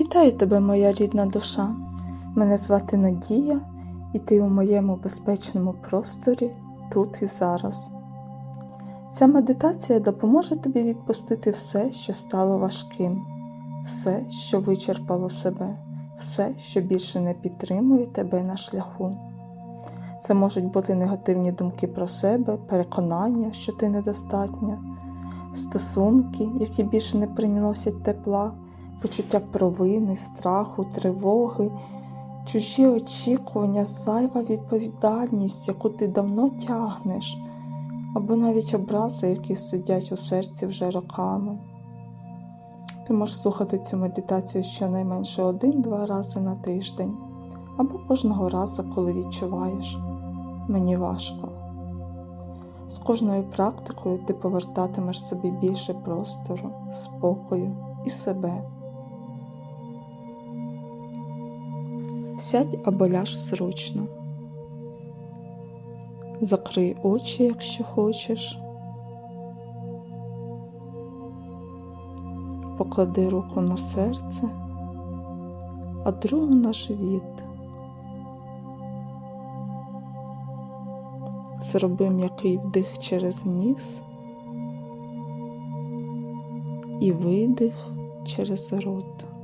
Вітаю тебе, моя рідна душа. Мене звати Надія, і ти у моєму безпечному просторі тут і зараз. Ця медитація допоможе тобі відпустити все, що стало важким, все, що вичерпало себе, все, що більше не підтримує тебе на шляху. Це можуть бути негативні думки про себе, переконання, що ти недостатня, стосунки, які більше не приносять тепла, почуття провини, страху, тривоги, чужі очікування, зайва відповідальність, яку ти давно тягнеш, або навіть образи, які сидять у серці вже роками. Ти можеш слухати цю медитацію щонайменше один-два рази на тиждень, або кожного разу, коли відчуваєш, мені важко. З кожною практикою ти повертатимеш собі більше простору, спокою і себе. Сядь або ляж зручно. Закрий очі, якщо хочеш. Поклади руку на серце, а другу на живіт. Зроби м'який вдих через ніс і видих через рот.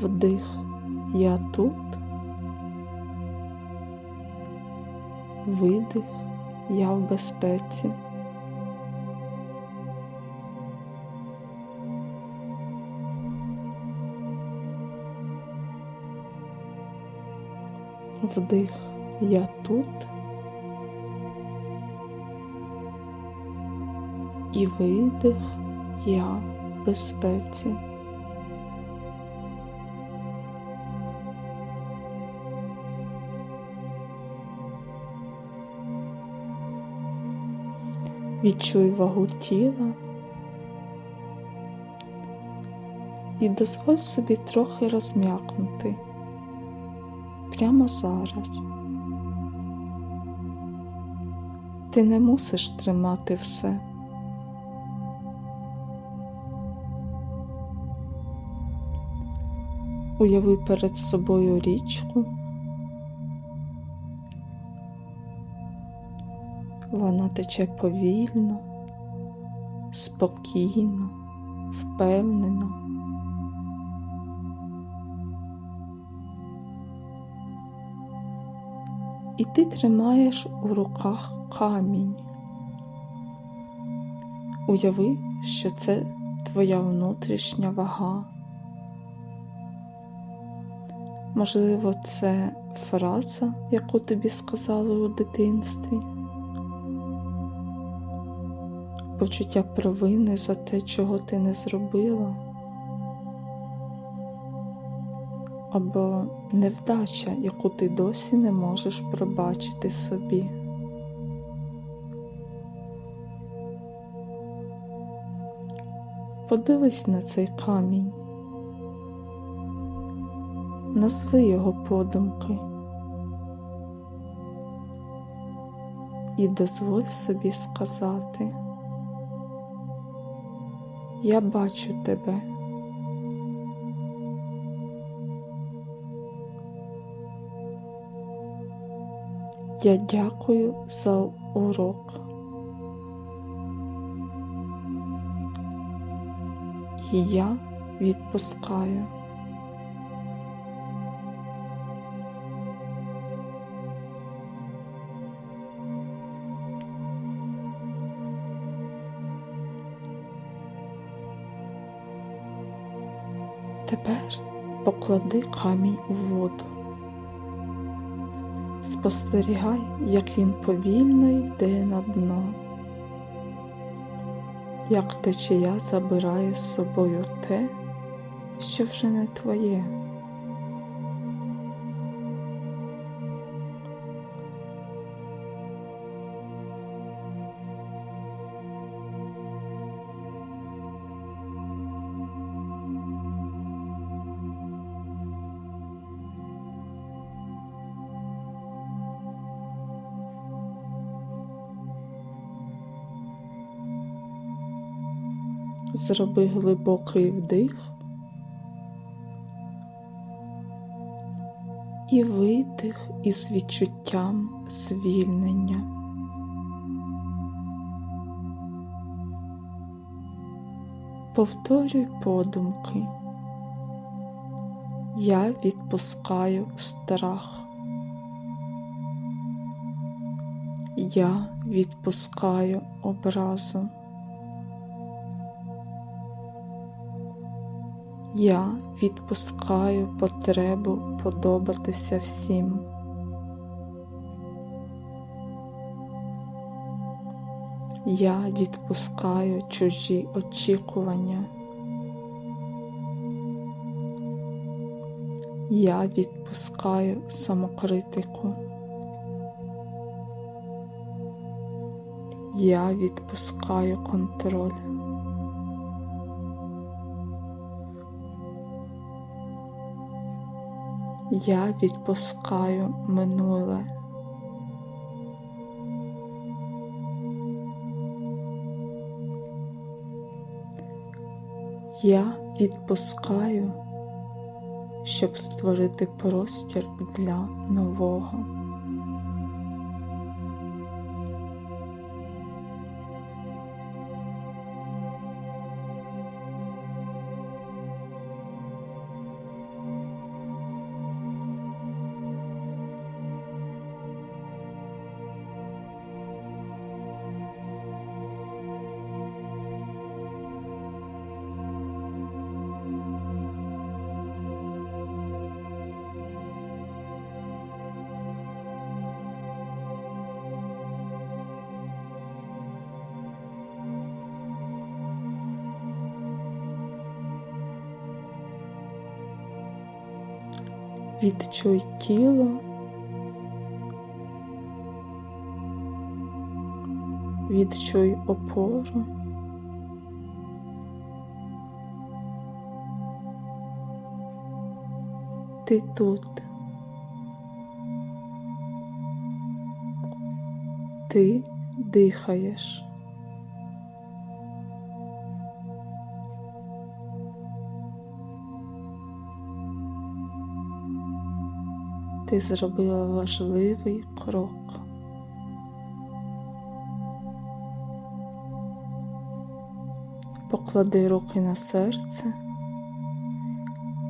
Вдих. Я тут, видих. Я в безпеці. Вдих. Я тут. І видих. Я в безпеці. Відчуй вагу тіла і дозволь собі трохи розм'якнути прямо зараз. Ти не мусиш тримати все. Уяви перед собою річку. Вона тече повільно, спокійно, впевнено. І ти тримаєш у руках камінь. Уяви, що це твоя внутрішня вага. Можливо, це фраза, яку тобі сказали у дитинстві. Почуття провини за те, чого ти не зробила, або невдача, яку ти досі не можеш пробачити собі. Подивись на цей камінь, назви його подумки і дозволь собі сказати. Я бачу тебе. Я дякую за урок. І я відпускаю. Тепер поклади камінь у воду. Спостерігай, як він повільно йде на дно, як течія забирає з собою те, що вже не твоє. Зроби глибокий вдих і видих із відчуттям звільнення. Повторюй подумки. Я відпускаю страх. Я відпускаю образу. Я відпускаю потребу подобатися всім. Я відпускаю чужі очікування. Я відпускаю самокритику. Я відпускаю контроль. Я відпускаю минуле. Я відпускаю, щоб створити простір для нового. Відчуй тіло. Відчуй опору. Ти тут. Ти дихаєш. Ти зробила важливий крок. Поклади руки на серце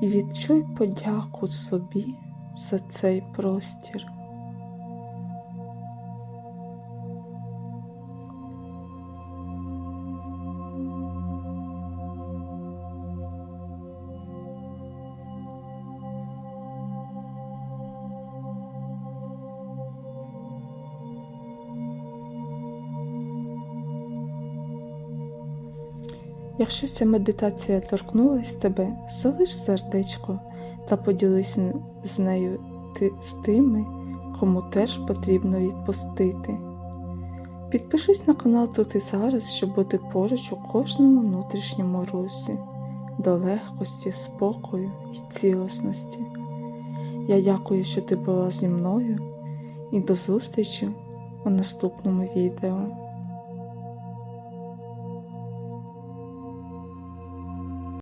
і відчуй подяку собі за цей простір. Якщо ця медитація торкнулась тебе, залиш сердечко та поділись з нею ти, з тими, кому теж потрібно відпустити. Підпишись на канал тут і зараз, щоб бути поруч у кожному внутрішньому русі, до легкості, спокою і цілісності. Я дякую, що ти була зі мною, і до зустрічі у наступному відео.